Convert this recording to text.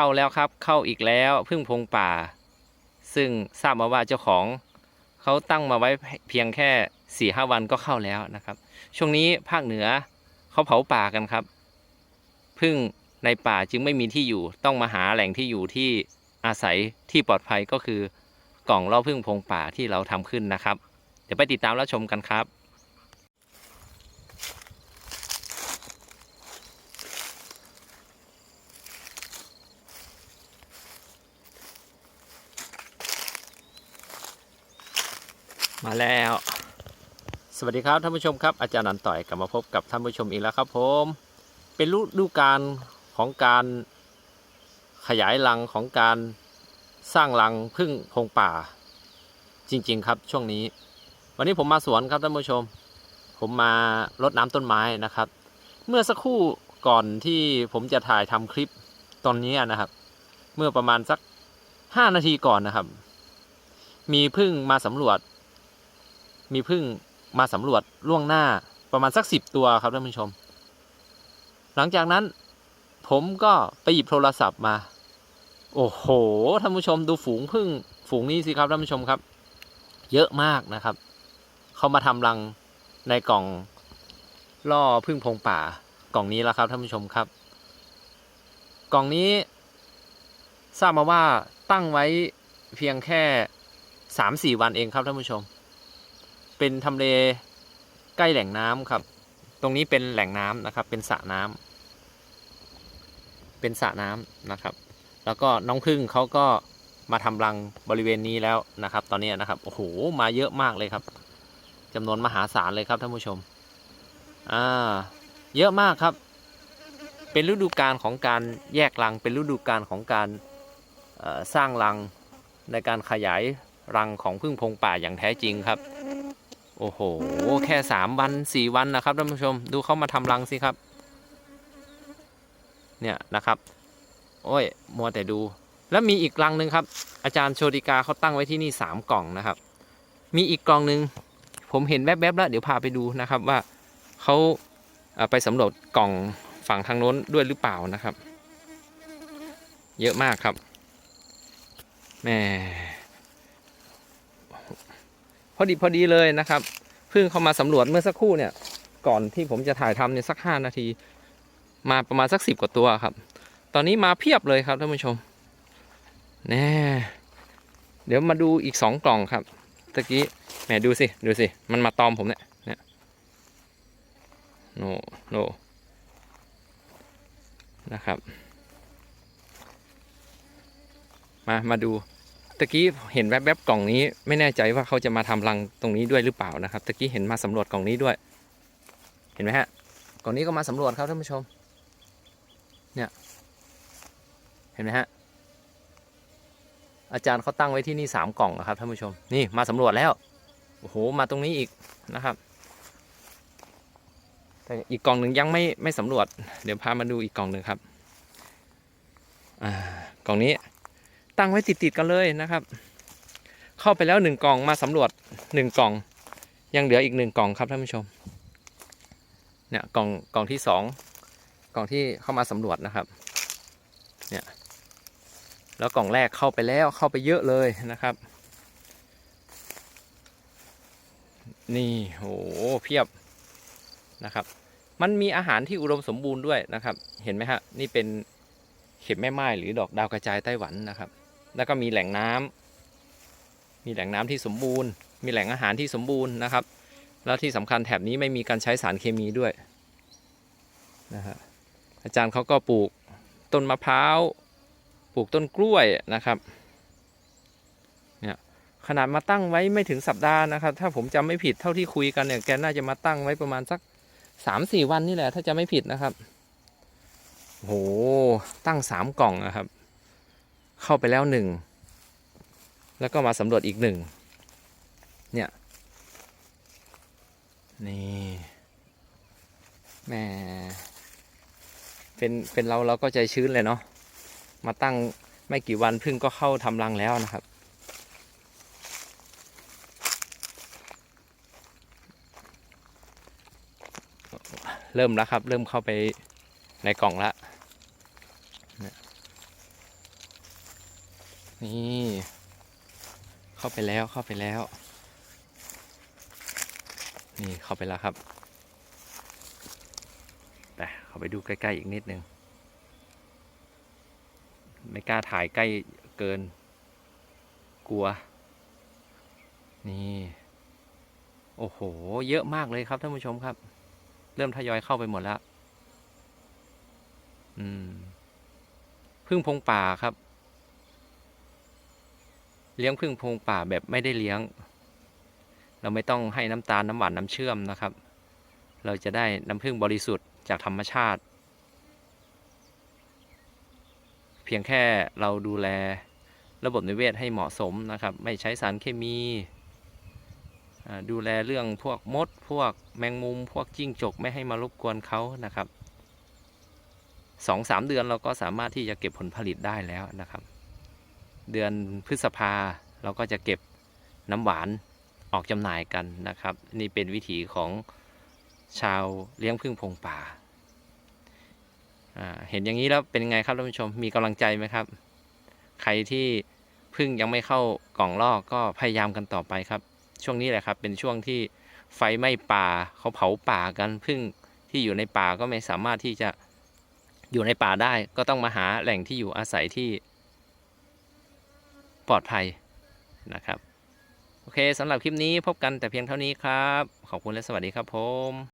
เข้าแล้วครับ เข้าอีกแล้วพึ่งพงป่า ซึ่งทราบมาว่าเจ้าของเขาตั้งมาไว้เพียงแค่สี่ห้าวันก็เข้าแล้วนะครับ ช่วงนี้ภาคเหนือเขาเผาป่ากันครับพึ่งในป่าจึงไม่มีที่อยู่ต้องมาหาแหล่งที่อยู่ที่อาศัยที่ปลอดภัยก็คือกล่องล่อพึ่งพงป่าที่เราทำขึ้นนะครับ เดี๋ยวไปติดตามรับชมกันครับ มาแล้ว สวัสดีครับท่านผู้ชมครับอาจารย์นันต่อยกลับมาพบกับท่านผู้ชมอีกแล้วครับผม เป็นฤดูกาลของการขยายรังของการสร้างรังพึ่งพงป่า จริง ๆ ครับช่วงนี้ วันนี้ผมมาสวนครับท่านผู้ชม ผมมารดน้ำต้นไม้นะครับ เมื่อสักครู่ก่อนที่ผมจะถ่ายทำคลิปตอนนี้นะครับ เมื่อประมาณสักห้านาทีก่อนนะครับ มีพึ่งมาสำรวจ มีพึ่งมาสำรวจล่วงหน้าประมาณสักสิบตัวครับท่านผู้ชม หลังจากนั้น ผมก็ไปหยิบโทรศัพท์มา โอ้โหท่านผู้ชมดูฝูงพึ่ง ฝูงนี้สิครับท่านผู้ชมครับ เยอะมากนะครับ เขามาทำรังในกล่องล่อพึ่งพงป่ากล่องนี้แล้วครับท่านผู้ชมครับ กล่องนี้ ทราบมาว่าตั้งไว้เพียงแค่สามสี่วันเองครับท่านผู้ชม เป็นทำเลใกล้แหล่งน้ำครับ ตรงนี้เป็นแหล่งน้ำนะครับ เป็นสระน้ำเป็นสระน้ำนะครับ แล้วก็น้องพึ่งเขาก็มาทำรังบริเวณนี้แล้วนะครับ ตอนนี้นะครับ โอ้โห มาเยอะมากเลยครับจำนวนมหาศาลเลยครับท่านผู้ชม อ่า เยอะมากครับ เป็นฤดูกาลของการแยกรัง เป็นฤดูกาลของการสร้างรังในการขยายรังของพึ่งพงป่าอย่างแท้จริงครับ โอ้โห แค่สามวันสี่วันนะครับท่านผู้ชม ดูเขามาทำรังสิครับ เนี่ยนะครับ โอ้ย มัวแต่ดู แล้วมีอีกรังหนึ่งครับ อาจารย์โชติกาเขาตั้งไว้ที่นี่สามกล่องนะครับ มีอีกกล่องหนึ่งผมเห็นแวบๆแล้วเดี๋ยวพาไปดูนะครับว่าเขาไปสำรวจกล่องฝั่งทางโน้นด้วยหรือเปล่านะครับ เยอะมากครับแม่พอดีพอดีเลยนะครับ เพิ่งเข้ามาสำรวจเมื่อสักครู่เนี่ย ก่อนที่ผมจะถ่ายทำเนี่ยสักห้านาที มาประมาณสักสิบกว่าตัวครับ ตอนนี้มาเพียบเลยครับท่านผู้ชมแน่เดี๋ยวมาดูอีกสองกล่องครับตะกี้แหมดูสิดูสิมันมาตอมผมเนี่ยเนี่ยโนโนนะครับ มา มาดู ตะกี้เห็นแวบๆกล่องนี้ ไม่แน่ใจว่าเขาจะมาทำรังตรงนี้ด้วยหรือเปล่านะครับตะกี้เห็นมาสำรวจกล่องนี้ด้วย เห็นไหมฮะกล่องนี้ก็มาสำรวจครับท่านผู้ชม เนี่ยเห็นไหมฮะอาจารย์เขาตั้งไว้ที่นี่สามกล่องนะครับท่านผู้ชมนี่มาสำรวจแล้วโอ้โหมาตรงนี้อีกนะครับแต่อีกกล่องหนึ่งยังไม่ไม่สำรวจ เดี๋ยวพามาดูอีกกล่องหนึ่งครับ อ่ากล่องนี้ ตั้งไว้ติดๆกันเลยนะครับ เข้าไปแล้วหนึ่งกล่องมาสำรวจหนึ่งกล่อง ยังเหลืออีกหนึ่งกล่องครับท่านผู้ชม เนี่ยกล่องกล่องที่สองกล่องที่เข้ามาสำรวจนะครับ เนี่ย แล้วกล่องแรกเข้าไปแล้วเข้าไปเยอะเลยนะครับ นี่โหเพียบนะครับ มันมีอาหารที่อุดมสมบูรณ์ด้วยนะครับ เห็นไหมฮะ นี่เป็นเข็มแม่ไม้หรือดอกดาวกระจายไต้หวันนะครับ แล้วก็มีแหล่งน้ำมีแหล่งน้ำที่สมบูรณ์ มีแหล่งอาหารที่สมบูรณ์นะครับ แล้วที่สำคัญแถบนี้ไม่มีการใช้สารเคมีด้วยนะฮะอาจารย์เขาก็ปลูกต้นมะพร้าว ปลูกต้นกล้วยนะครับเนี่ยขนาดมาตั้งไว้ไม่ถึงสัปดาห์นะครับ ถ้าผมจำไม่ผิดเท่าที่คุยกันเนี่ยแกน่าจะมาตั้งไว้ประมาณสักสามสี่วันนี่แหละ ถ้าจะไม่ผิดนะครับโหตั้งสามกล่องนะครับ เข้าไปแล้วหนึ่งแล้วก็มาสำรวจอีกหนึ่งเนี่ยนี่แม่เป็นเป็นเราเราก็ใจชื้นเลยเนาะมาตั้งไม่กี่วันพึ่งก็เข้าทำรังแล้วนะครับ เริ่มแล้วครับ เริ่มเข้าไปในกล่องละ นี่ เข้าไปแล้วเข้าไปแล้ว นี่เข้าไปแล้วครับแต่เข้าไปดูใกล้ ๆ อีกนิดนึง ไม่กล้าถ่ายใกล้เกิน กลัว นี่ โอ้โห เยอะมากเลยครับท่านผู้ชมครับ เริ่มทยอยเข้าไปหมดแล้ว อืมพึ่งพงป่าครับ เลี้ยงพึ่งพงป่าแบบไม่ได้เลี้ยง เราไม่ต้องให้น้ำตาลน้ำหวานน้ำเชื่อมนะครับ เราจะได้น้ำพึ่งบริสุทธิ์จากธรรมชาติ เพียงแค่เราดูแลระบบนิเวศให้เหมาะสมนะครับ ไม่ใช้สารเคมี ดูแลเรื่องพวกมด พวกแมงมุม พวกจิ้งจกไม่ให้มารบกวนเขานะครับสองสามเดือนเราก็สามารถที่จะเก็บผลผลิตได้แล้วนะครับ เดือนพฤษภาเราก็จะเก็บน้ำหวานออกจำหน่ายกันนะครับ นี่เป็นวิถีของชาวเลี้ยงพึ่งพงป่าอ่าเห็นอย่างนี้แล้วเป็นไงครับท่านผู้ชมมีกำลังใจไหมครับ ใครที่พึ่งยังไม่เข้ากล่องลอกก็พยายามกันต่อไปครับ ช่วงนี้แหละครับเป็นช่วงที่ไฟไหม้ป่าเขาเผาป่ากันพึ่งที่อยู่ในป่าก็ไม่สามารถที่จะอยู่ในป่าได้ ก็ต้องมาหาแหล่งที่อยู่อาศัยที่ ปลอดภัยนะครับ โอเคสำหรับคลิปนี้พบกันแต่เพียงเท่านี้ครับ ขอบคุณและสวัสดีครับผม